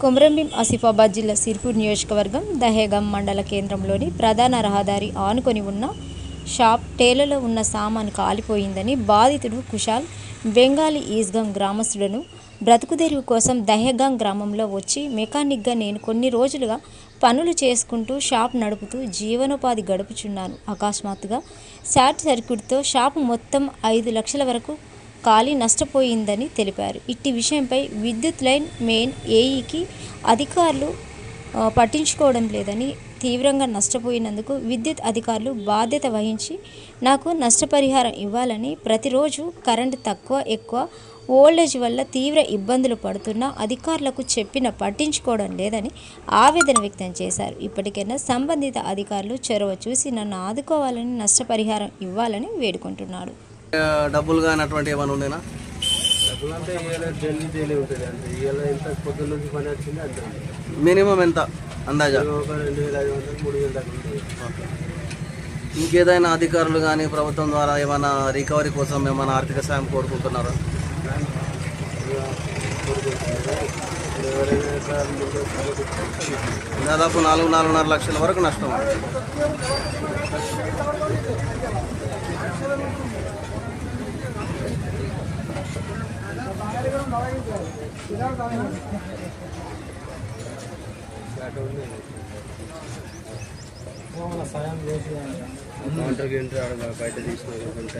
కొమరంభీం ఆసిఫాబాద్ జిల్లా సిర్పూర్ నియోజకవర్గం దహేగం మండల కేంద్రంలోని ప్రధాన రహదారి ఆనుకొని ఉన్న షాప్ టేలలో ఉన్న సామాను కాలిపోయిందని బాధితుడు కుషాల్ బెంగాలీ ఈస్గం గ్రామస్తులను బ్రతుకుదెరువు కోసం దహేగం గ్రామంలో వచ్చి మెకానిక్గా నేను కొన్ని రోజులుగా పనులు చేసుకుంటూ షాప్ నడుపుతూ జీవనోపాధి గడుపుచున్నాను. అకస్మాత్తుగా షార్ట్ సర్క్యూట్తో షాప్ మొత్తం ఐదు లక్షల వరకు కాలి నష్టపోయిందని తెలిపారు. ఇట్టి విషయంపై విద్యుత్ లైన్ మెయిన్ ఏఈకి అధికారులు పట్టించుకోవడం లేదని తీవ్రంగా నష్టపోయినందుకు విద్యుత్ అధికారులు బాధ్యత వహించి నాకు నష్టపరిహారం ఇవ్వాలని ప్రతిరోజు కరెంట్ తక్కువ ఎక్కువ ఓల్డేజ్ వల్ల తీవ్ర ఇబ్బందులు పడుతున్నా అధికారులకు చెప్పిన పట్టించుకోవడం లేదని ఆవేదన వ్యక్తం చేశారు. ఇప్పటికైనా సంబంధిత అధికారులు చొరవ చూసి నన్ను ఆదుకోవాలని నష్టపరిహారం ఇవ్వాలని వేడుకుంటున్నాడు డబ్బులు కానీ అటువంటి ఏమైనా ఉండేనా? డబ్బులు అంటే ఇవాళ డైలీ డైలీ ఉంటుంది అంతే. ఇవాళ ఎంత పొద్దున్న నుంచి పని వచ్చింది అంతే మినిమం ఎంత అందాజా? ఒక రెండు వేల ఐదు వందలు మూడు వేల దాకా ఉంటుంది ఇంకేదైనా అధికారులు కానీ ప్రభుత్వం ద్వారా ఏమైనా రికవరీ కోసం ఏమైనా ఆర్థిక సాయం కోరుకుంటున్నారా? దాదాపు నాలుగు నాలుగున్నర లక్షల వరకు నష్టం. కౌంటర్ గింటర్ ఆడ బయట తీసుకుంటే